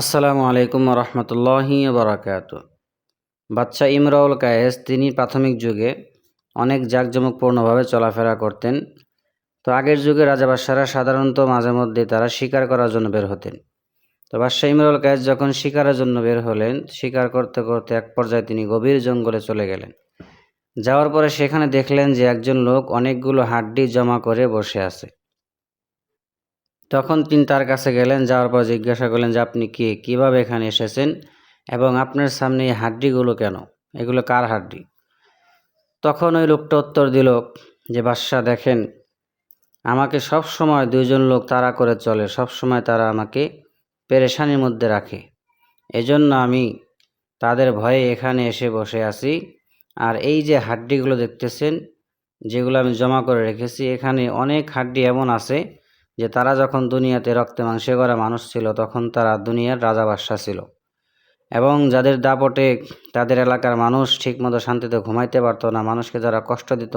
আসসালামু আলাইকুম রহমতুল্লাহি বারাকাত বাচ্চা ইমরাউল কায়েস, তিনি প্রাথমিক যুগে অনেক জাঁকজমকপূর্ণভাবে চলাফেরা করতেন। তো আগের যুগে রাজা বাদশারা সাধারণত মাঝে মধ্যে তারা শিকার করার জন্য বের হতেন। তো বাদশাহ ইমরাউল কায়েস যখন শিকারের জন্য বের হলেন, শিকার করতে করতে এক পর্যায়ে তিনি গভীর জঙ্গলে চলে গেলেন। যাওয়ার পরে সেখানে দেখলেন যে একজন লোক অনেকগুলো হাড্ডি জমা করে বসে আছে। তখন তিনি তার কাছে গেলেন, যাওয়ার পর জিজ্ঞাসা করলেন যে আপনি কে? কীভাবে এখানে এসেছেন? এবং আপনার সামনে এই হাড্ডিগুলো কেন? এগুলো কার হাড্ডি? তখন ওই লোকটা উত্তর দিল, যে বাদশাহ, দেখেন, আমাকে সব সময় দুইজন লোক তাড়া করে চলে, সব সময় তারা আমাকে পেরেশানির মধ্যে রাখে। এজন্য আমি তাদের ভয়ে এখানে এসে বসে আছি। আর এই যে হাড্ডিগুলো দেখতেছেন, যেগুলো আমি জমা করে রেখেছি, এখানে অনেক হাড্ডি এমন আছে যে তারা যখন দুনিয়াতে রক্তে মাংসে করা মানুষ ছিল, তখন তারা দুনিয়ার রাজা বাদশাহ ছিল। এবং যাদের দাপটে তাদের এলাকার মানুষ ঠিকমতো শান্তিতে ঘুমাইতে পারতো না, মানুষকে যারা কষ্ট দিত,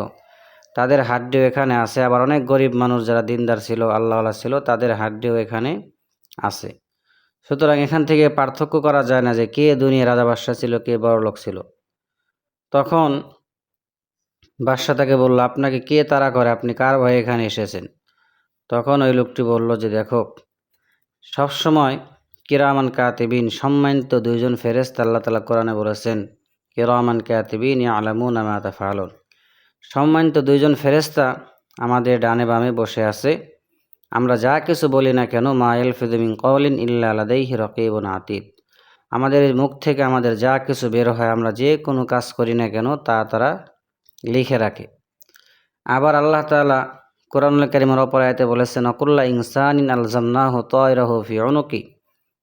তাদের হাড্ডিও এখানে আছে। আবার অনেক গরিব মানুষ যারা দিনদার ছিল, আল্লাহওয়ালা ছিল, তাদের হাড্ডিও এখানে আছে। সুতরাং এখান থেকে পার্থক্য করা যায় না যে কে দুনিয়া রাজা বাদশাহ ছিল, কে বড় লোক ছিল। তখন বাদশাহ তাকে বলল, আপনাকে কে তারা করে? আপনি কার ভয়ে এখানে এসেছেন? তখন ওই লোকটি বলল যে, দেখো, সবসময় কিরামান কাতিবিন, সম্মানিত দুইজন ফেরেস্ত আল্লাহ তালা কোরআনে বলেছেন কিরামান কাতিবিন আলামুন আমাতা ফালন সম্মানিত দুইজন ফেরেস্তা আমাদের ডানে বামে বসে আছে। আমরা যা কিছু বলি না কেন, মা এল ফিদমিন কলিন ইল্লা আলাদাইহি রকিবন আতিদ। আমাদের মুখ থেকে আমাদের যা কিছু বের হয়, আমরা যে কোনো কাজ করি না কেন, তা তারা লিখে রাখে। আবার আল্লাহ তালা কোরআনুল কারিমের অপর আয়তে বলেছেন, অকুল্লা ইনসানিন আলজামনাহ তয়রাহ ফি অনুকি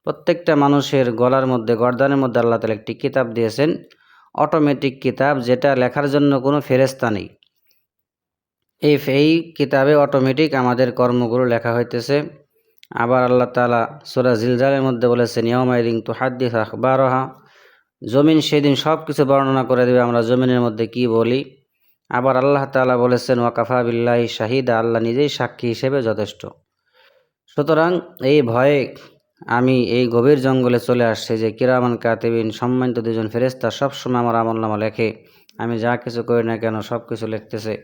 প্রত্যেকটা মানুষের গলার মধ্যে, গর্দানের মধ্যে আল্লাহ তালা একটি কিতাব দিয়েছেন। অটোমেটিক কিতাব যেটা লেখার জন্য কোনো ফেরেস্তা নেই। এই এই কিতাবে অটোমেটিক আমাদের কর্মগুলো লেখা হইতেছে। আবার আল্লাহ তালা সুরা জিলজালের মধ্যে বলেছেন ইয়মাইদিন তো হাদ্দিস আখবারহা। জমিন সেদিন সব কিছু বর্ণনা করে দেবে। আমরা জমিনের মধ্যে কি বলি? আবার আল্লাহ তালা বলেছেন, ওয়াকাফা বিল্লাহ শাহিদা আল্লাহ নিজেই সাক্ষী হিসেবে যথেষ্ট। সুতরাং এই ভয়ে আমি এই গভীর জঙ্গলে চলে আসছি যে কিরামান কাতেবিন, সম্মানিত দুজন ফেরেস্তা সবসময় আমার আমলনামা লেখে। আমি যা কিছু করি না কেন সব কিছু লিখতেছে।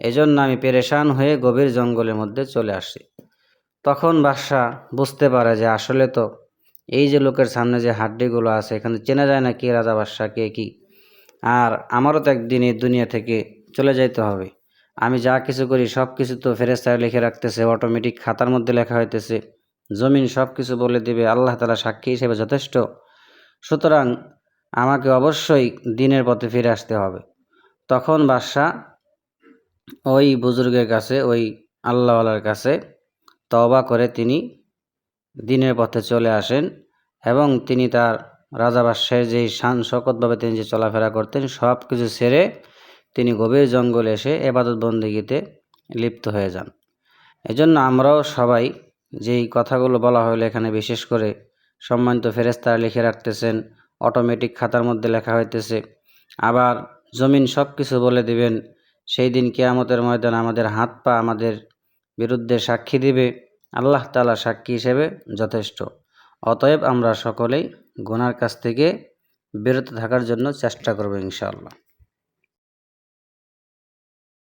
এজন্য আমি পেরেশান হয়ে গভীর জঙ্গলের মধ্যে চলে আসি তখন বাদশাহ বুঝতে পারে যে আসলে তো এই যে লোকের সামনে যে হাড্ডিগুলো আছে, এখানে চেনা যায় না কে রাজা বাদশাহ কে কী। আর আমারও তো একদিন এই দুনিয়া থেকে চলে যাইতে হবে। আমি যা কিছু করি, সব কিছু তো ফেরেস্তায় লিখে রাখতেছে অটোমেটিক খাতার মধ্যে লেখা হইতেছে। জমিন সব কিছু বলে দিবে, আল্লাহ তালা সাক্ষী হিসেবে যথেষ্ট। সুতরাং আমাকে অবশ্যই দিনের পথে ফিরে আসতে হবে। তখন বাদশাহ ওই বুজুর্গের কাছে, ওই আল্লাহওয়ালার কাছে তবা করে তিনি দিনের পথে চলে আসেন এবং তিনি তার রাজা বাদশাহের যেই শান শকতভাবে তিনি যে চলাফেরা করতেন সব কিছু ছেড়ে তিনি গভীর জঙ্গলে এসে এবাদত বন্দিগিতে লিপ্ত হয়ে যান। এজন্য আমরাও সবাই যেই কথাগুলো বলা হলো এখানে বিশেষ করে সম্মানিত ফেরেস্তারা লিখে রাখতেছেন অটোমেটিক খাতার মধ্যে লেখা হইতেছে, আবার জমিন সব কিছু বলে দিবেন, সেই দিন কেয়ামতের ময়দান আমাদের হাত পা আমাদের বিরুদ্ধে সাক্ষী দিবে, আল্লাহ তালা সাক্ষী হিসেবে যথেষ্ট। অতএব আমরা সকলেই গুনার কাছ থেকে বিরত থাকার জন্য চেষ্টা করব ইনশাআল্লাহ।